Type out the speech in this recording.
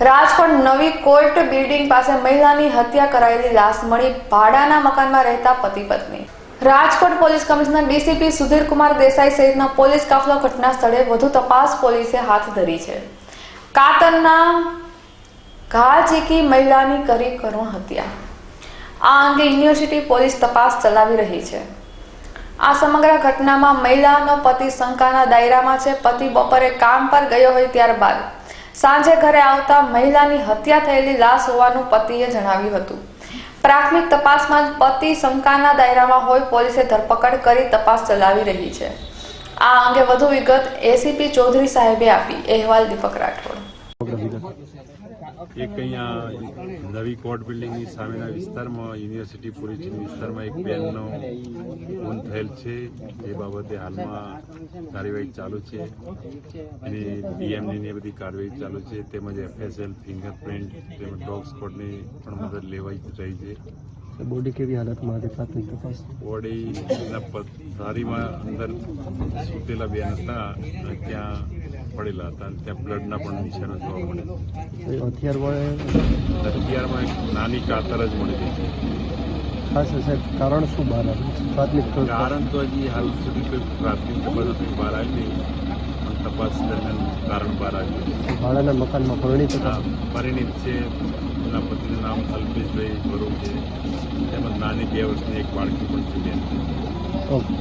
રાજકોટ નવી court building પાસે મહિલાની હત્યા કરાયેલી લાશ મળી ભાડાના મકાનમાં રહેતા પતિ પત્ની. Rajkot police commissioner DCP Sudhirkumar Desai સહિતનો પોલીસ કાફલો ઘટના સ્થળે વધુ તપાસ પોલીસે હાથ ધરી છે. કાતરના ઘા ઝીકી મહિલાની કરી કરુણ હત્યા. આ અંગે યુનિવર્સિટી પોલીસ તપાસ ચલાવી રહી છે. આ સમગ્ર ઘટનામાં મહિલાનો પતિ શંકાના દાયરામાં છે. પતિ બપોરે કામ પર ગયો હોય ત્યારબાદ સાંજે ઘરે આવતા મહિલાની હત્યા થયેલી લાશ હોવાનું પતિએ જણાવ્યું હતું. પ્રાથમિક તપાસમાં પતિ શંકાના દાયરામાં હોય પોલીસે ધરપકડ કરી તપાસ ચલાવી રહી છે. આ અંગે વધુ વિગત એસીપી ચૌધરી સાહેબે આપી. અહેવાલ દીપક રાઠોડ. એક અહીંયા નવી કોર્ટ બિલ્ડિંગની સામેના વિસ્તારમાં યુનિવર્સિટી પોલીસ વિસ્તારમાં એક બેનનો ખૂન થયેલ છે. જે બાબતે હાલમાં કાર્યવાહી ચાલુ છે. અને ડીએમની ને બધી કાર્યવાહી ચાલુ છે. તેમજ એફએસએલ ફિંગરપ્રિન્ટ તેમજ ડોગ સ્કોડની પણ મદદ લેવાઈ રહી છે. બોડી કેવી હાલતમાં હતી પ્રાથમિક તપાસ? બોડીના સારીમાં અંદર સૂતેલા બેન હતા. ત્યાં પડેલા હતા અને ત્યાં બ્લડના પણ નિશાનો જોવા મળે હથિયાર વડે હથિયારમાં એક નાની કાતર જ મળી છે. ખાસ સાહેબ કારણ શું બહાર આવ્યું? પ્રાથમિક તો કારણ તો હજી હાલ સુધી કોઈ પ્રાથમિક તપાસ બહાર આવી નહીં પણ તપાસ દરમિયાન કારણ બહાર આવ્યું ભાડાના મકાનમાં પરિણિત પરિણિત છે. એના પતિનું નામ અલ્પેશભાઈ સ્વરૂપ છે. તેમજ નાની બે વર્ષની એક બાળકી પણ છે બેન. ઓકે.